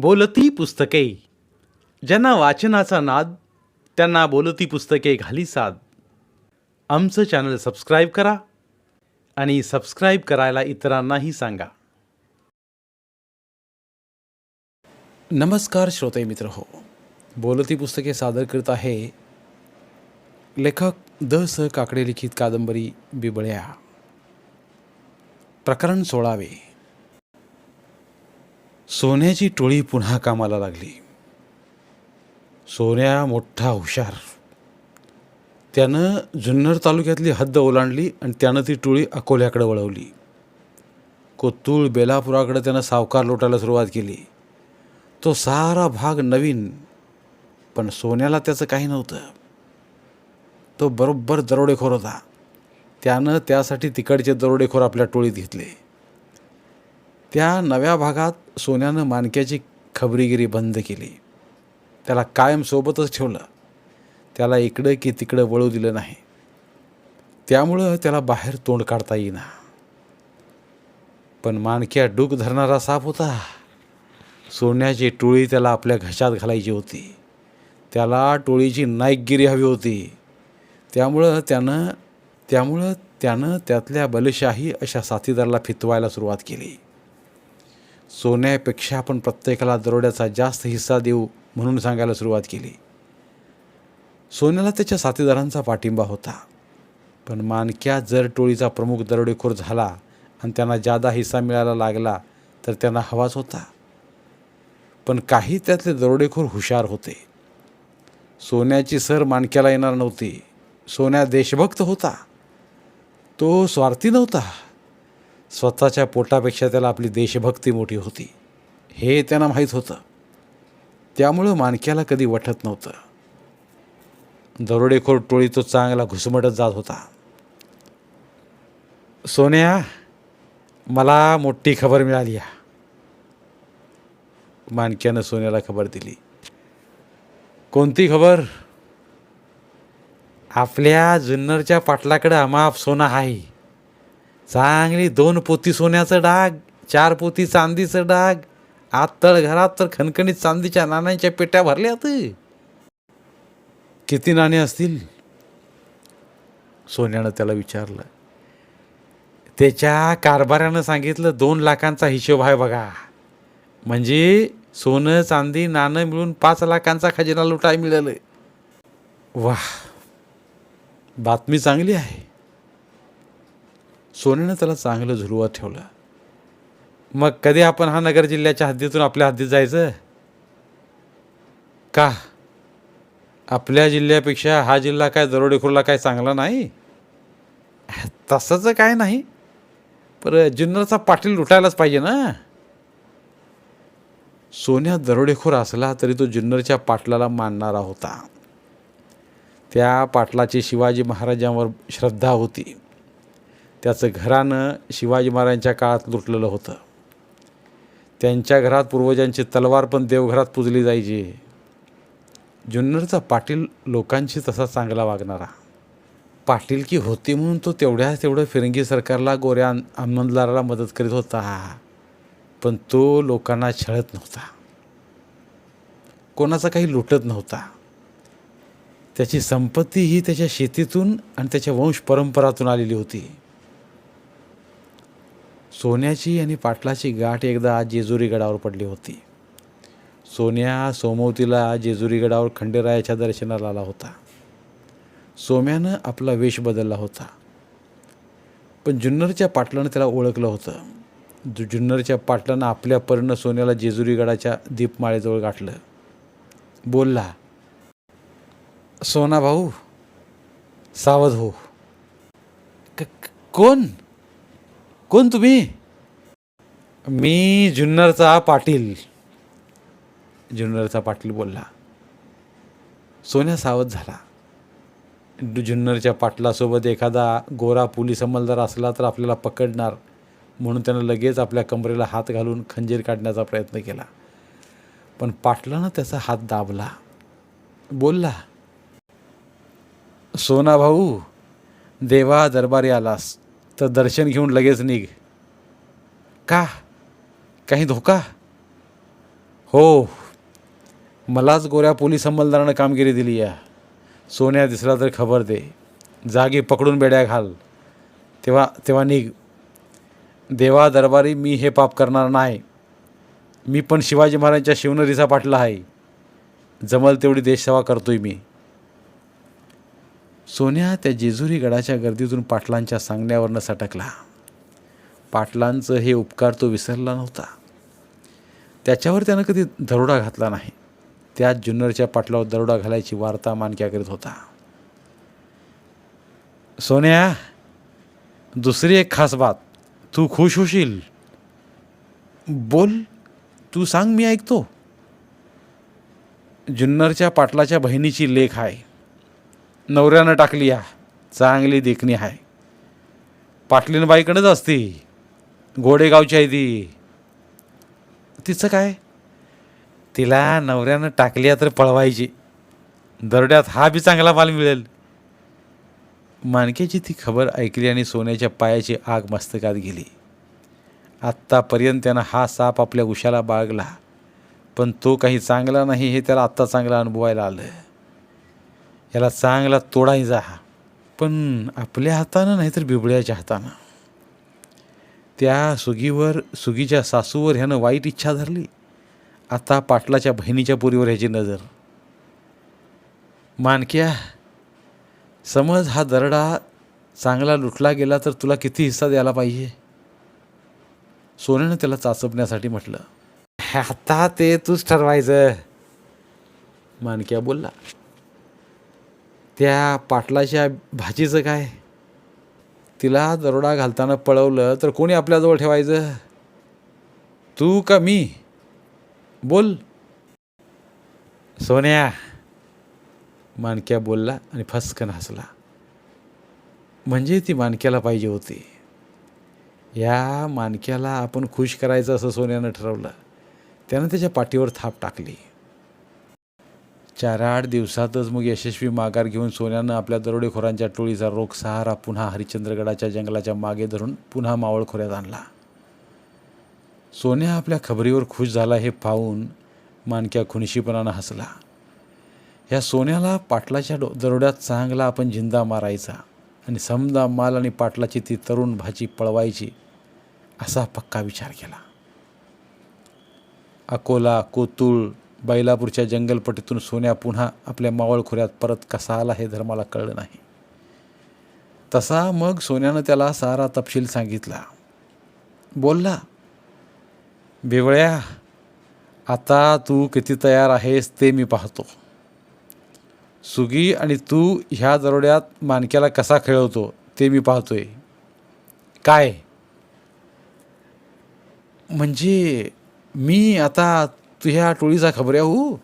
बोलती पुस्तके. ज्यांना वाचनाचा नाद त्यांना बोलती पुस्तके घाली साद. आमचं चॅनल सबस्क्राईब करा आणि सबस्क्राईब करायला इतरांनाही सांगा. नमस्कार श्रोते मित्र हो. बोलती पुस्तके सादर करत आहे लेखक द स काकडे लिखित कादंबरी बिबळ्या. प्रकरण सोळावे. सोन्याची टोळी पुन्हा कामाला लागली. सोन्या मोठा हुशार. त्यानं जुन्नर तालुक्यातली हद्द ओलांडली आणि त्यानं ती टोळी अकोल्याकडे वळवली. कोतूळ बेलापुराकडे त्यानं सावकार लोटायला सुरुवात केली. तो सारा भाग नवीन पण सोन्याला त्याचं काही नव्हतं. तो बरोबर दरोडेखोर होता. त्यानं त्यासाठी तिकडचे दरोडेखोर आपल्या टोळीत घेतले. त्या नव्या भागात सोन्यानं मानक्याची खबरीगिरी बंद केली. त्याला कायम सोबतच ठेवलं. त्याला इकडं की तिकडं वळू दिलं नाही. त्यामुळं त्याला बाहेर तोंड काढता येईना. पण मानक्या डूक धरणारा साप होता. सोन्याची टोळी त्याला आपल्या घशात घालायची होती. त्याला टोळीची नाईकगिरी हवी होती. त्यामुळं त्यानं त्यामुळं त्यानं त्यातल्या बलशाही अशा साथीदाराला फितवायला सुरुवात केली. सोन्यापेक्षा आपण प्रत्येकाला दरोड्याचा जास्त हिस्सा देऊ म्हणून सांगायला सुरुवात केली. सोन्याला त्याच्या साथीदारांचा पाठिंबा होता. पण मानक्या जर टोळीचा प्रमुख दरोडेखोर झाला आणि त्यांना जादा हिस्सा मिळायला लागला तर त्यांना हवाच होता. पण काही त्यातले दरोडेखोर हुशार होते. सोन्याची सर मानक्याला येणार नव्हती. सोन्या देशभक्त होता. तो स्वार्थी नव्हता. स्वतःच्या पोटापेक्षा त्याला आपली देशभक्ती मोठी होती. हे त्यांना माहीत होतं. त्यामुळं मानक्याला कधी वाटत नव्हतं. दरोडेखोर टोळी तो चांगला घुसमटत जात होता. सोन्या मला मोठी खबर मिळाली आहे मानक्यानं सोन्याला खबर दिली. कोणती खबर? आपल्या जुन्नरच्या पाटलाकडं अमाप सोनं आहे. चांगली दोन पोती सोन्याचं डाग चार पोती चांदीचं डाग आत घरात तर खणखणीत चांदीच्या नाण्यांच्या पेट्या भरल्यात. किती नाणे असतील? सोन्यानं त्याला विचारलं. त्याच्या कारभाऱ्यानं सांगितलं दोन लाखांचा हिशोब आहे बघा. म्हणजे सोनं चांदी नाणं मिळून पाच लाखांचा खजिना लुटाय मिळालं. वाह बातमी चांगली आहे. सोन्यानं त्याला चांगलं झुलवत ठेवलं. मग कधी आपण हा नगर जिल्ह्याच्या हद्दीतून आपल्या हद्दीत जायचं? का? आपल्या जिल्ह्यापेक्षा हा जिल्हा काय दरोडेखोरला काय चांगला नाही? तसंच काय नाही. पर जुन्नरचा पाटील लुटायलाच पाहिजे ना. सोन्या दरोडेखोर असला तरी तो जुन्नरच्या पाटलाला मानणारा होता. त्या पाटलाची शिवाजी महाराजांवर श्रद्धा होती. त्याचं घरानं शिवाजी महाराजांच्या काळात लुटलेलं होतं. त्यांच्या घरात पूर्वजांची तलवार पण देवघरात पुजली जायची. जुन्नरचा पाटील लोकांशी तसा चांगला वागणारा. पाटीलकी होती म्हणून तो तेवढ्याच तेवढं फिरंगी सरकारला गोऱ्या आमदाराला मदत करीत होता. पण तो लोकांना छळत नव्हता. कोणाचा काही लुटत नव्हता. त्याची संपत्ती ही त्याच्या शेतीतून आणि त्याच्या वंश परंपरातून आलेली होती. सोन्याची आणि पाटलाची गाठ एकदा जेजुरी गडावर पडली होती. सोन्या सोमवतीला जेजुरी गडावर खंडेरायाच्या दर्शनाला आला होता. सोम्यानं आपला वेश बदलला होता. पण जुन्नरच्या पाटलानं त्याला ओळखलं होतं. जु जुन्नरच्या पाटलानं आपल्या परीनं सोन्याला जेजुरी गडाच्या दीपमाळेजवळ गाठलं. बोलला सोना भाऊ सावध हो. क- कोण? कोण तुम्ही? मी जुन्नरचा पाटील. जुन्नरचा पाटील बोलला. सोन्या सावध झाला. जुन्नरच्या पाटलासोबत एखादा गोरा पोलीस अंमलदार असला तर आपल्याला पकडणार म्हणून त्यानं लगेच आपल्या कमरेला हात घालून खंजीर काढण्याचा प्रयत्न केला. पण पाटलानं त्याचा हात दाबला. बोलला सोना भाऊ देवा दरबारी आलास. तर दर्शन घेऊन लगेच निघ. का? काही धोका? हो. मलाच गोऱ्या पोलीस अंमलदारानं कामगिरी दिली या. सोन्या दिसला तर खबर दे. जागी पकडून बेड्या घाल. तेव्हा तेव्हा निघ. देवा दरबारी मी हे पाप करणार नाही. मी पण शिवाजी महाराजांच्या शिवनरीचा पाठला आहे. जमल तेवढी देशसेवा करतोय मी. सोन्या त्या जेजुरी गडाच्या गर्दीतून पाटलांच्या सांगण्यावरनं सटकला. पाटलांचं हे उपकार तो विसरला नव्हता. त्याच्यावर त्यानं कधी दरोडा घातला नाही. त्या जुन्नरच्या पाटलावर दरोडा घालायची वार्ता मानक्या करीत होता. सोन्या दुसरी एक खास बात. तू खुश होशील. बोल. तू सांग मी ऐकतो. जुन्नरच्या पाटलाच्या बहिणीची लेख आहे. नवऱ्यानं टाकली या चांगली देखणी आहे. पाटलीन बाईकडंच असती. गोडेगावची आहे ती. तिचं काय? तिला नवऱ्यानं टाकली तर पळवायची. दरड्यात हा बी चांगला माल मिळेल. मानक्याची ती खबर ऐकली आणि सोन्याच्या पायाची आग मस्तकात गेली. आत्तापर्यंत त्यानं हा साप आपल्या उशाला बाळगला. पण तो काही चांगला नाही हे त्याला आत्ता चांगलं अनुभवायला आलं. याला चांगला तोडायचा पण आपल्या हातानं नाहीतर बिबळ्याच्या हातानं. त्या सुगीवर सुगीच्या सासूवर ह्यानं वाईट इच्छा धरली. आता पाटलाच्या बहिणीच्या पुरीवर ह्याची नजर. मानक्या समज हा दरडा चांगला लुटला गेला तर तुला किती हिस्सा द्यायला पाहिजे? सोन्यानं त्याला चाचपण्यासाठी म्हटलं. आता ते तूच ठरवायचं मानक्या बोलला. त्या पाटलाच्या भाजीचं काय? तिला दरोडा घालताना पळवलं तर कोणी आपल्याजवळ ठेवायचं? तू का मी? बोल. सोन्या. मानक्या बोलला आणि फसकन हसला. म्हणजे ती मानक्याला पाहिजे होती. या मानक्याला आपण खुश करायचं असं सोन्यानं ठरवलं. त्यानं त्याच्या पाठीवर थाप टाकली. चार आठ दिवसातच मग यशस्वी माघार घेऊन सोन्यानं आपल्या दरोडेखोरांच्या टोळीचा रोख सहारा पुन्हा हरिश्चंद्रगडाच्या जंगलाच्या मागे धरून पुन्हा मावळ खोऱ्यात आणला. सोन्या आपल्या खबरीवर खुश झाला हे पाहून मानक्या खुनशीपणानं हसला. ह्या सोन्याला पाटलाच्या डो दरोड्यात चांगला आपण जिंदा मारायचा आणि समजा माल आणि पाटलाची ती तरुण भाजी पळवायची असा पक्का विचार केला. अकोला कोतुळ बैलापूरच्या जंगलपटीतून सोन्या पुन्हा आपल्या मावळ खोऱ्यात परत कसा आला हे धर्माला कळलं नाही. तसा मग सोन्यानं त्याला सारा तपशील सांगितला. बोलला बिवळ्या आता तू किती तयार आहेस ते मी पाहतो. सुगी आणि तू ह्या दरोड्यात मानक्याला कसा खेळवतो ते मी पाहतोय. काय? म्हणजे मी आता तुझ्या टोळीचा खबऱ्या हो?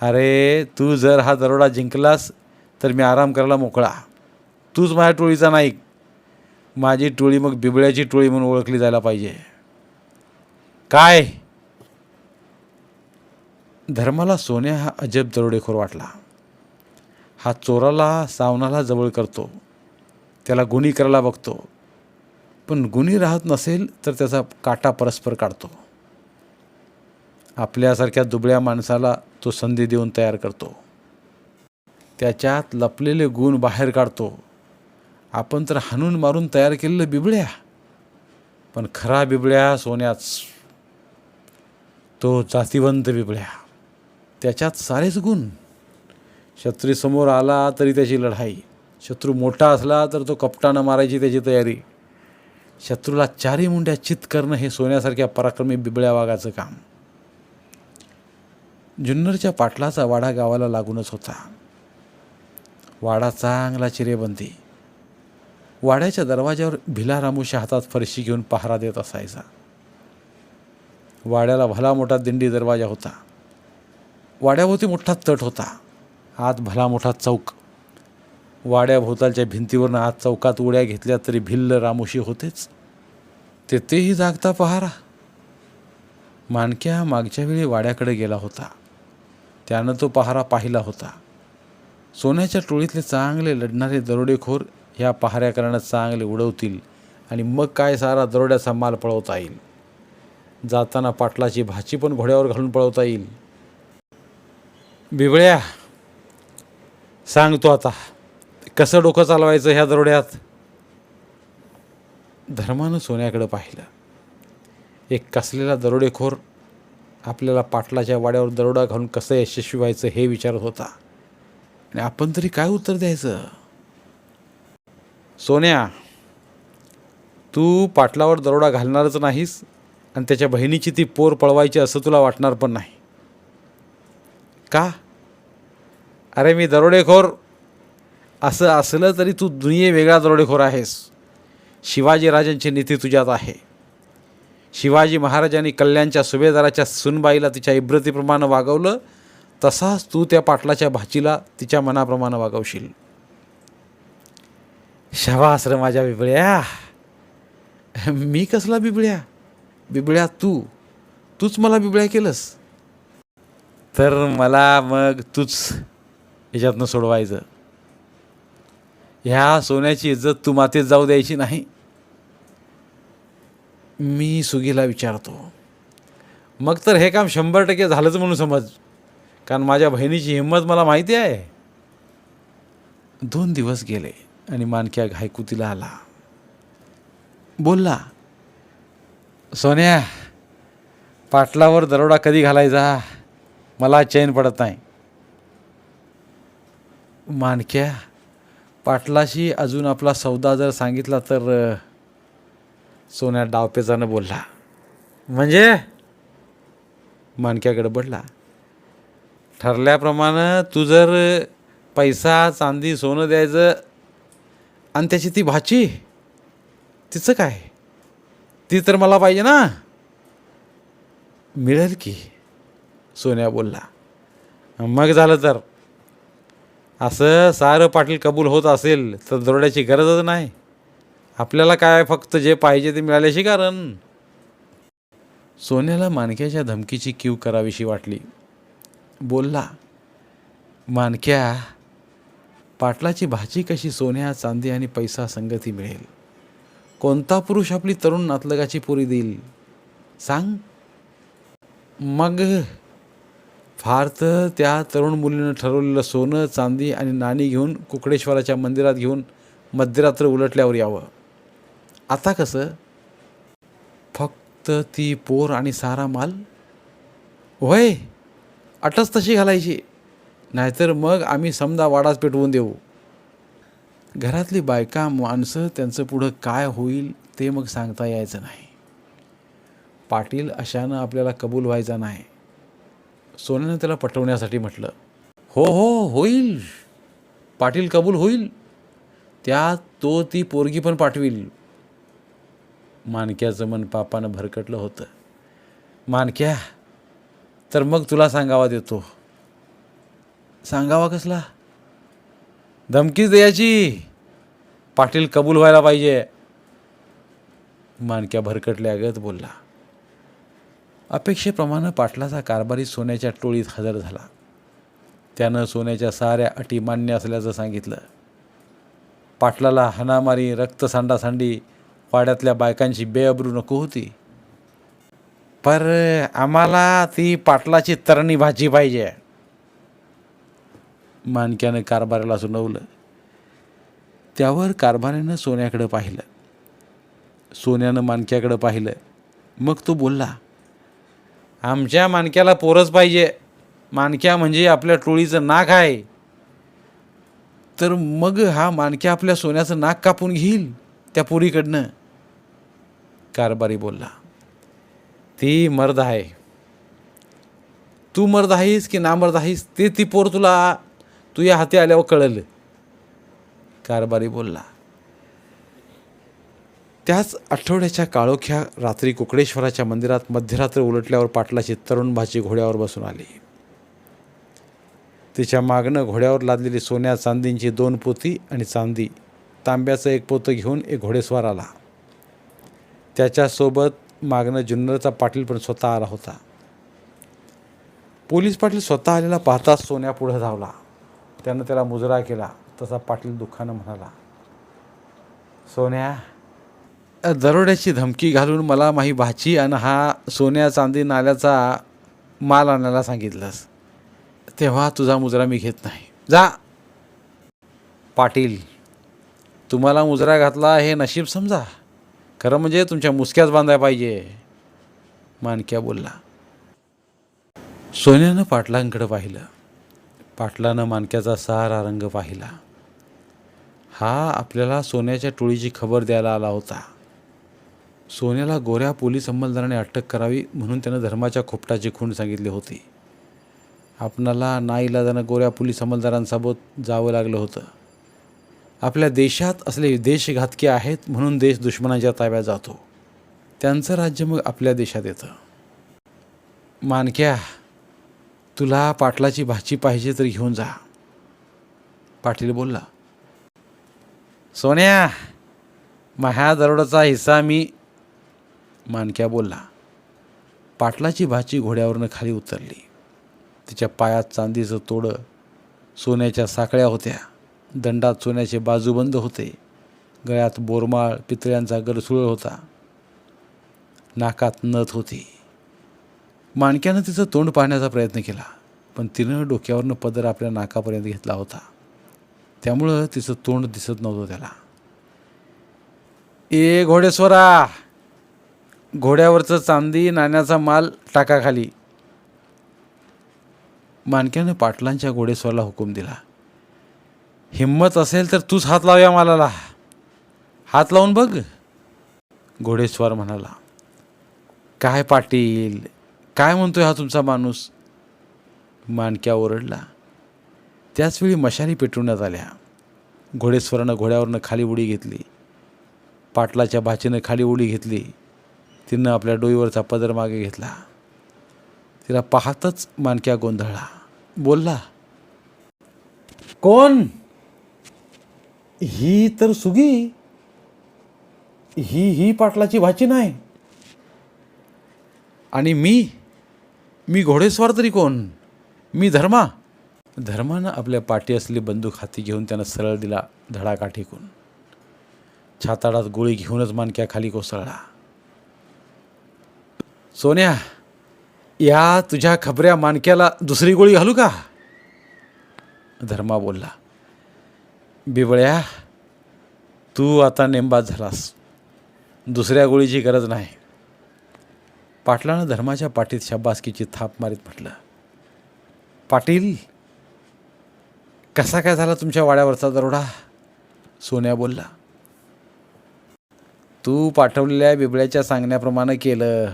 अरे तू जर हा दरोडा जिंकलास तर मी आराम करायला मोकळा. तूच माझ्या टोळीचा नाईक. माझी टोळी मग बिबळ्याची टोळी म्हणून ओळखली जायला पाहिजे. काय? धर्माला सोन्या हा अजब दरोडेखोर वाटला. हा चोराला सावनाला जवळ करतो. त्याला गुन्ही करायला बघतो. पण गुन्ही राहत नसेल तर त्याचा काटा परस्पर काढतो. आपल्यासारख्या दुबळ्या माणसाला तो संधी देऊन तयार करतो. त्याच्यात लपलेले गुण बाहेर काढतो. आपण तर हाणून मारून तयार केलेलं बिबळ्या. पण खरा बिबळ्या सोन्याच तो जातीवंत बिबळ्या. त्याच्यात सारेच गुण. शत्रूसमोर आला तरी त्याची लढाई. शत्रू मोठा असला तर तो कपटानं मारायची त्याची तयारी. शत्रूला चारी मुंड्या चित करणं हे सोन्यासारख्या पराक्रमी बिबळ्या वाघाचं काम. जुन्नरच्या पाटलाचा वाडा गावाला लागूनच होता. वाडा चांगला चिरेबंदी. वाड्याच्या दरवाज्यावर भिलारामूच्या हातात फरशी घेऊन पहारा देत असायचा. वाड्याला भला मोठा दिंडी दरवाजा होता. वाड्याभोवती मोठा तट होता. आत भला मोठा चौक. वाड्याभोवतालच्या भिंतीवरनं आत चौकात उड्या घेतल्या तरी भिल्ल रामोशी होतेच. तेथेही जागता पहारा. मानक्या मागच्या वेळी वाड्याकडे गेला होता. त्यानं तो पहारा पाहिला होता. सोन्याच्या टोळीतले चांगले लढणारे दरोडेखोर ह्या पहाऱ्याकरणात चांगले उडवतील आणि मग काय सारा दरोड्याचा माल पळवता येईल. जाताना पाटलाची भाची पण घोड्यावर घालून पळवता येईल. बिबळ्या सांगतो आता कसं डोकं चालवायचं ह्या दरोड्यात? धर्मानं सोन्याकडं पाहिलं. एक कसलेला दरोडेखोर आपल्याला पाटलाच्या वाड्यावर दरोडा घालून कसं यशस्वी व्हायचं हे विचारत होता. आणि आपण तरी काय उत्तर द्यायचं? सोन्या तू पाटलावर दरोडा घालणारच नाहीस आणि त्याच्या बहिणीची ती पोर पळवायची असं तुला वाटणार पण नाही. का? अरे मी दरोडेखोर. असं असलं तरी तू दुनिये वेगळा दरोडेखोर आहेस. शिवाजीराजांची नीती तुझ्यात आहे. शिवाजी महाराजांनी कल्याणच्या सुभेदाराच्या सुनबाईला तिच्या इब्रतीप्रमाणे वागवलं तसाच तू त्या पाटलाच्या भाचीला तिच्या मनाप्रमाणे वागवशील. शवास रे माझ्या बिबळ्या. मी कसला बिबळ्या? बिबळ्या तू. तूच मला बिबळ्या केलंस. तर मला मग तूच याच्यातनं सोडवायचं. ह्या सोन्याची इज्जत तू मातीत जाऊ द्यायची नाही. मी सुगीला विचारतो. मग तर हे काम शंभर टक्के झालंच म्हणून समज. कारण माझ्या बहिणीची हिंमत मला माहिती आहे. दोन दिवस गेले आणि मानक्या घायकुतीला आला. बोलला सोन्या पाटलावर दरोडा कधी घालायचा? मला चैन पडत नाही. मानक्या पाटलाशी अजून आपला सौदा जर सांगितला तर सोन्या डावपेचानं बोलला. म्हणजे? मानक्याकडे बडला. ठरल्याप्रमाणे तू जर पैसा चांदी सोनं द्यायचं आणि त्याची ती भाची तिचं काय? ती तर मला पाहिजे ना. मिळेल की? सोन्या बोलला. मग झालं तर? असं सारं पाटील कबूल होत असेल तर दरोड्याची गरजच नाही. आपल्याला काय फक्त जे पाहिजे ते मिळाल्याशी कारण? सोन्याला मानक्याच्या धमकीची कीव करावीशी वाटली. बोलला मानक्या पाटलाची भाची कशी सोन्या चांदी आणि पैसा संगती मिळेल? कोणता पुरुष आपली तरुण नातलगाची पुरी देईल? सांग. मग फार तर त्या तरुण मुलीनं ठरवलेलं सोनं चांदी आणि नाणी घेऊन कुकडेश्वराच्या मंदिरात घेऊन मध्यरात्र उलटल्यावर यावं. आता कसं? फक्त ती पोर आणि सारा माल? होय अटच तशी घालायची. नाहीतर मग आम्ही समजा वाडाच पेटवून देऊ. घरातली बायका माणसं त्यांचं पुढं काय होईल ते मग सांगता यायचं नाही. पाटील अशानं आपल्याला कबूल व्हायचा नाही. सोन्यानं त्याला पटवण्यासाठी म्हटलं. हो हो होईल. पाटील कबूल होईल. त्यात तो ती पोरगी पण पाठवील. मानक्याचं मन पापानं भरकटलं होतं. मानक्या तर मग तुला सांगावा देतो. सांगावा कसला? धमकीच द्यायची. पाटील कबूल व्हायला पाहिजे. मानक्या भरकटल्यागत बोलला. अपेक्षेप्रमाणे पाटलाचा कारभारी सोन्याच्या टोळीत हजर झाला. त्यानं सोन्याच्या साऱ्या अटी मान्य असल्याचं सांगितलं. पाटलाला हाणामारी रक्तसांडासांडी वाड्यातल्या बायकांची बेअब्रू नको होती. पर आम्हाला ती पाटलाची तरणी भाजी पाहिजे. मानक्यानं कारभाराला सुनवलं. त्यावर कारभाऱ्यानं सोन्याकडं पाहिलं. सोन्यानं मानक्याकडं पाहिलं. मग तो बोलला आमच्या मानक्याला पोरच पाहिजे. मानक्या म्हणजे आपल्या टोळीचं नाक आहे. तर मग हा मानक्या आपल्या सोन्याचं नाक कापून घेईल. त्या पुरीकडनं कारभारी बोलला ती मर्द आहे. तू मर्द आहेस की नामर्द आहेस ते ती पोर तुला तू या हाती आल्यावर कळलं. कारभारी बोलला त्याच आठवड्याच्या काळोख्या रात्री कुकडेश्वराच्या मंदिरात मध्यरात्र उलटल्यावर पाटलाची तरुण भाची घोड्यावर बसून आली. तिच्या मागणं घोड्यावर लादलेली सोन्या चांदींची दोन पोती आणि चांदी तांब्याचं एक पोतं घेऊन एक घोडेस्वार आला. त्याच्यासोबत मागणं जुन्नरचा पाटील पण स्वतः आला होता. पोलीस पाटील स्वतः आलेला पाहताच सोन्या पुढं धावला. त्यानं त्याला मुजरा केला. तसा पाटील दुःखानं म्हणाला सोन्या दरोड्याची धमकी घालून मला माही भाची आणि हा सोन्या चांदी नाल्याचा माल आणायला सांगितलंस. तेव्हा तुझा मुजरा मी घेत नाही. जा. पाटील तुम्हाला मुजरा घातला हे नशीब समजा. खरं म्हणजे तुमच्या मुसक्याच बांधाय पाहिजे. मानक्या बोलला. सोन्यानं पाटलांकडं पाहिलं. पाटलानं मानक्याचा सारा रंग पाहिला. हा आपल्याला सोन्याच्या टोळीची खबर द्यायला आला होता. सोन्याला गोऱ्या पोलीस अंमलदाराने अटक करावी म्हणून त्यानं धर्माच्या खोपटाची खूण सांगितली होती. आपणाला नाईलाजानं गोऱ्या पोलीस अंमलदारांसोबत जावं लागलं होतं. आपल्या देशात असले देशघातके आहेत म्हणून देश दुश्मनाच्या ताब्यात जातो. त्यांचं राज्य मग आपल्या देशात येतं. मानक्या तुला पाटलाची भाची पाहिजे तर घेऊन जा. पाटील बोलला सोन्या माझ्या दरोडाचा हिस्सा मी. मानक्या बोलला पाटलाची भाची घोड्यावरनं खाली उतरली. तिच्या पायात चांदीचं तोडं सोन्याच्या साखळ्या होत्या. दंडात सोन्याचे बाजूबंद होते. गळ्यात बोरमाळ पितळ्यांचा गरसुळ होता. नाकात नथ होती. माणक्यानं तिचं तोंड पाहण्याचा प्रयत्न केला पण तिनं डोक्यावरनं पदर आपल्या नाकापर्यंत घेतला होता. त्यामुळं तिचं तोंड दिसत नव्हतं त्याला. ए घोडेस्वरा! घोड्यावरचं चांदी नाण्याचा माल टाका खाली. पाटलांच्या घोडेस्वराला हुकूम दिला. हिंमत असेल तर तूच हात लावूया मालाला. हात लावून बघ. घोडेस्वार म्हणाला काय पाटील काय म्हणतोय हा तुमचा माणूस? मानक्या ओरडला. त्याचवेळी मशाली पेटवण्यात आल्या. घोडेस्वरानं घोड्यावरनं खाली उडी घेतली. पाटलाच्या भाचीनं खाली उडी घेतली. तिनं आपल्या डोईवरचा पदर मागे घेतला. तिला पाहतच मानक्या गोंधळला. बोलला कोण? ही तर सुगी. ही ही पाटलाची भाची नाही. आणि मी मी घोडेस्वार तरी कोण? मी धर्मा. धर्मानं आपल्या पाठी असली बंदूक हाती घेऊन त्यानं सरळ दिला धडाका ठेकून छाताडात गोळी घेऊनच मानक्या खाली कोसळला. सोन्या या तुझ्या खबऱ्या मानक्याला दुसरी गोळी घालू का? धर्मा बोलला. बिबळ्या तू आता नेमबाज झालास. दुसऱ्या गोळीची गरज नाही. पाटलानं धर्माच्या पाठीत शाबासकीची थाप मारीत म्हटलं. पाटील कसा काय झाला तुमच्या वाड्यावरचा दरोडा? सोन्या बोलला. तू पाठवलेल्या बिबळ्याच्या सांगण्याप्रमाणे केलं.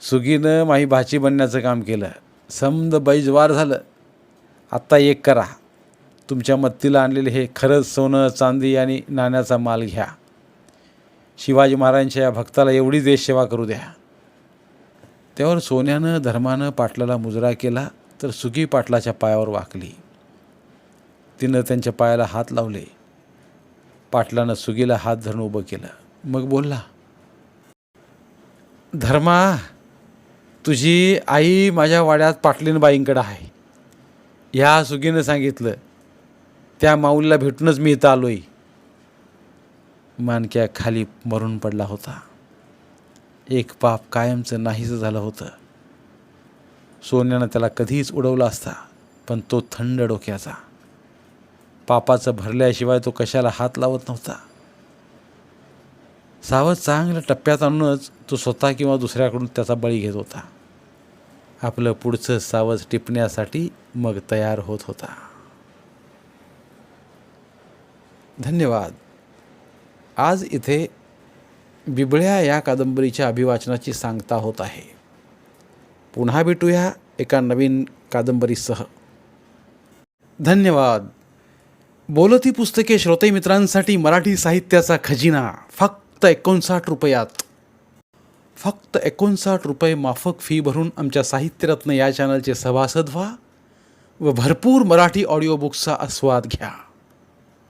सुगीनं माही भाची बनण्याचं काम केलं. समद बैजवार झालं. आत्ता एक करा. तुमच्या मत्तीला आणलेले हे खरंच सोनं चांदी आणि नाण्याचा माल घ्या. शिवाजी महाराजांच्या या भक्ताला एवढी देशसेवा करू द्या. त्यावर सोन्यानं धर्मानं पाटलाला मुजरा केला तर सुगी पाटलाच्या पायावर वाकली. तिनं त्यांच्या पायाला हात लावले. पाटलानं सुगीला हात धरून उभं केलं. मग बोलला धर्मा तुझी आई माझ्या वाड्यात पाटलीनबाईंकडं आहे. ह्या सुगीनं सांगितलं त्या माऊलीला भेटूनच मी इथं आलोय. मानक्या खाली मरून पडला होता. एक पाप कायमचं नाहीचं झालं होतं. सोन्यानं त्याला कधीच उडवला असता पण तो थंड डोक्याचा. पापाचं भरल्याशिवाय तो कशाला हात लावत नव्हता. सावध चांगल्या टप्प्यात आणूनच तो स्वतः किंवा दुसऱ्याकडून त्याचा बळी घेत होता. आपलं पुढचं सावध टिपण्यासाठी मग तयार होत होता. धन्यवाद. आज इथे बिबळ्या या कादंबरीच्या अभिवाचनाची सांगता होत आहे. पुन्हा भेटूया एका नवीन कादंबरीसह. धन्यवाद. बोलती पुस्तके श्रोते मित्रांसाठी मराठी साहित्याचा खजिना फक्त एकोणसाठ रुपयात. फक्त एकोणसाठ रुपये माफक फी भरून आमच्या साहित्यरत्न या चॅनलचे सभासद व्हा व भरपूर मराठी ऑडिओ बुक्सचा आस्वाद घ्या.